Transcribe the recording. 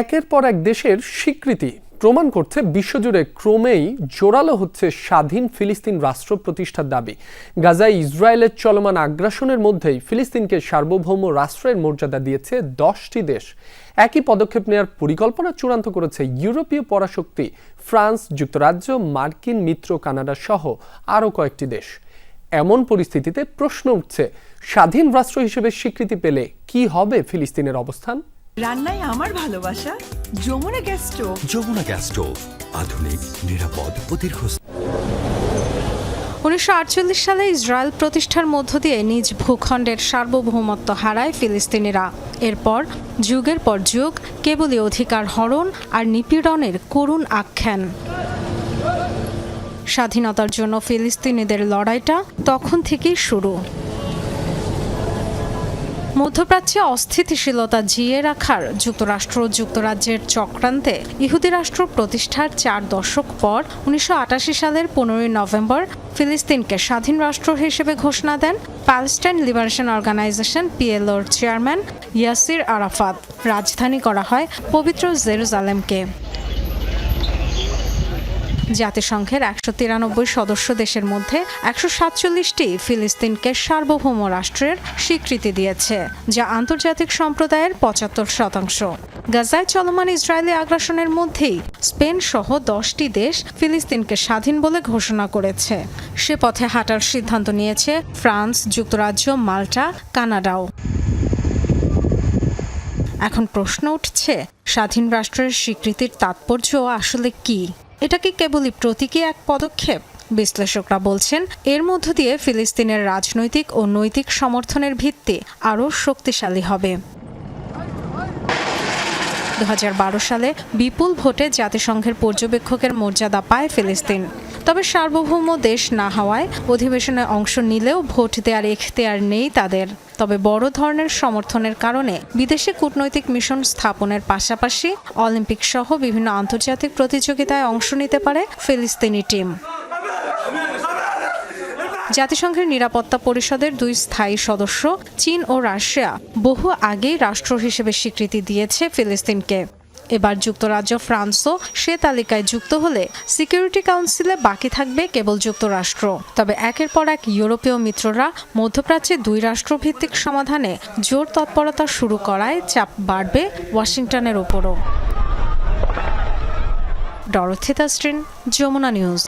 একের পর এক দেশের স্বীকৃতি প্রমাণ করছে বিশ্বজুড়ে ক্রমেই জোরালো হচ্ছে স্বাধীন ফিলিস্তিন রাষ্ট্র প্রতিষ্ঠার দাবি। গাজায় ইসরায়েলের চলমান আগ্রাসনের মধ্যেই ফিলিস্তিনকে সার্বভৌম রাষ্ট্রের মর্যাদা দিয়েছে দশটি দেশ। একই পদক্ষেপ নেওয়ার পরিকল্পনা চূড়ান্ত করেছে ইউরোপীয় পরাশক্তি, ফ্রান্স, যুক্তরাজ্য, মার্কিন মিত্র কানাডা সহ আরও কয়েকটি দেশ। এমন পরিস্থিতিতে প্রশ্ন উঠছে, স্বাধীন রাষ্ট্র হিসেবে স্বীকৃতি পেলে কি হবে ফিলিস্তিনের অবস্থান? রান্নায় আমার ভালোবাসা Jamuna gas stove. Jamuna gas stove আধুনিক নিরাপদ ও দীর্ঘস্থায়ী। উনিশশো সালে ইসরায়েল প্রতিষ্ঠার মধ্য দিয়ে নিজ ভূখণ্ডের সার্বভৌমত্ব হারায় ফিলিস্তিনিরা। এরপর যুগের পর যুগ কেবলই অধিকার হরণ আর নিপীড়নের করুণ আখ্যান। স্বাধীনতার জন্য ফিলিস্তিনিদের লড়াইটা তখন থেকেই শুরু। মধ্যপ্রাচ্যে অস্থিতিশীলতা জিয়ে রাখার যুক্তরাষ্ট্র যুক্তরাজ্যের চক্রান্তে ইহুদি রাষ্ট্র প্রতিষ্ঠার চার দশক পর উনিশশো আটাশি সালের পনেরোই নভেম্বর ফিলিস্তিনকে স্বাধীন রাষ্ট্র হিসেবে ঘোষণা দেন প্যালেস্টাইন লিবারেশন অর্গানাইজেশন পিএলওর চেয়ারম্যান ইয়াসির আরাফাত। রাজধানী করা হয় পবিত্র জেরুজালেমকে। জাতিসংঘের একশো তিরানব্বই সদস্য দেশের মধ্যে একশো সাতচল্লিশটি ফিলিস্তিনকে সার্বভৌম রাষ্ট্রের স্বীকৃতি দিয়েছে, যা আন্তর্জাতিক সম্প্রদায়ের পঁচাত্তর শতাংশ। গাজায় চলমান ইসরায়েলি আগ্রাসনের মধ্যেই স্পেন সহ দশটি দেশ ফিলিস্তিনকে স্বাধীন বলে ঘোষণা করেছে। সে পথে হাঁটার সিদ্ধান্ত নিয়েছে ফ্রান্স, যুক্তরাজ্য, মাল্টা, কানাডাও। এখন প্রশ্ন উঠছে, স্বাধীন রাষ্ট্রের স্বীকৃতির তাৎপর্য আসলে কি? এটা কি কেবলই প্রতীকী এক পদক্ষেপ, বিশ্লেষকরা বলছেন। এর মধ্য দিয়ে ফিলিস্তিনের রাজনৈতিক ও নৈতিক সমর্থনের ভিত্তি আরও শক্তিশালী হবে। দু হাজার বারো সালে বিপুল ভোটে জাতিসংঘের পর্যবেক্ষকের মর্যাদা পায় ফিলিস্তিন। তবে সার্বভৌম দেশ না হওয়ায় অধিবেশনে অংশ নিলেও ভোট দেওয়ার এখতেয়ার নেই তাদের। তবে বড় ধরনের সমর্থনের কারণে বিদেশে কূটনৈতিক মিশন স্থাপনের পাশাপাশি অলিম্পিক সহ বিভিন্ন আন্তর্জাতিক প্রতিযোগিতায় অংশ নিতে পারে ফিলিস্তিনি টিম। জাতিসংঘের নিরাপত্তা পরিষদের দুই স্থায়ী সদস্য, চীন ও রাশিয়া, বহু আগেই রাষ্ট্র হিসেবে স্বীকৃতি দিয়েছে ফিলিস্তিনকে। এবার যুক্তরাজ্য ফ্রান্সও সে তালিকায় যুক্ত হলে সিকিউরিটি কাউন্সিলে বাকি থাকবে কেবল যুক্তরাষ্ট্র। তবে একের পর এক ইউরোপীয় মিত্ররা মধ্যপ্রাচ্যে দুই রাষ্ট্রভিত্তিক সমাধানে জোর তৎপরতা শুরু করায় চাপ বাড়বে ওয়াশিংটনের ওপরও। ডরথিতা স্ট্রিন যমুনা নিউজ।